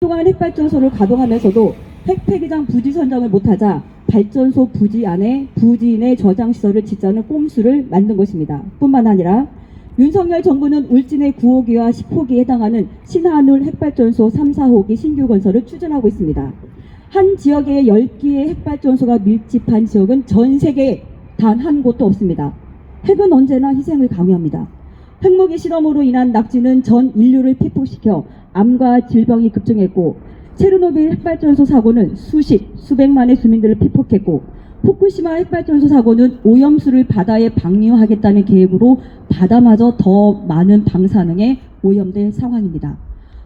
동안 핵발전소를 가동하면서도 핵폐기장 부지 선정을 못하자 발전소 부지 안에 부지인의 저장 시설을 짓자는 꼼수를 만든 것입니다. 뿐만 아니라 윤석열 정부는 울진의 9호기와 10호기에 해당하는 신한울 핵발전소 3, 4호기 신규 건설을 추진하고 있습니다. 한 지역에 10개의 핵발전소가 밀집한 지역은 전 세계에 단 한 곳도 없습니다. 핵은 언제나 희생을 강요합니다. 핵무기 실험으로 인한 낙지는 전 인류를 피폭시켜 암과 질병이 급증했고 체르노빌 핵발전소 사고는 수십, 수백만의 주민들을 피폭했고 후쿠시마 핵발전소 사고는 오염수를 바다에 방류하겠다는 계획으로 바다마저 더 많은 방사능에 오염될 상황입니다.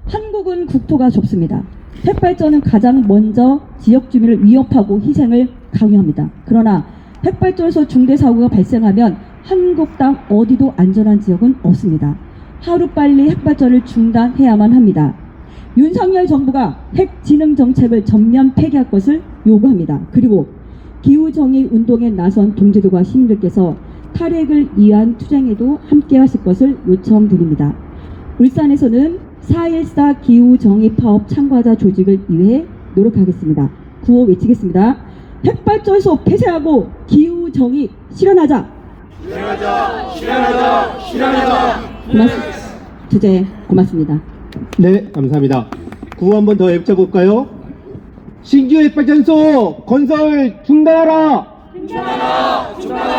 한국은 국토가 좁습니다. 핵발전은 가장 먼저 지역 주민을 위협하고 희생을 강요합니다. 그러나 핵발전소 중대 사고가 발생하면 한국 땅 어디도 안전한 지역은 없습니다. 하루빨리 핵발전을 중단해야만 합니다. 윤석열 정부가 핵진흥 정책을 전면 폐기할 것을 요구합니다. 그리고 기후정의 운동에 나선 동지들과 시민들께서 탈핵을 위한 투쟁에도 함께 하실 것을 요청드립니다. 울산에서는 4.14 기후정의 파업 참가자 조직을 위해 노력하겠습니다. 구호 외치겠습니다. 핵발전소 폐쇄하고 기후정의 실현하자! 실현하자, 실현하자, 실현하자. 고맙습니다. 주제 고맙습니다. 네, 감사합니다. 구호 한 번 더 외쳐볼까요? 신규 핵발전소 건설 중단하라! 중단하라, 중단하라, 중단하라.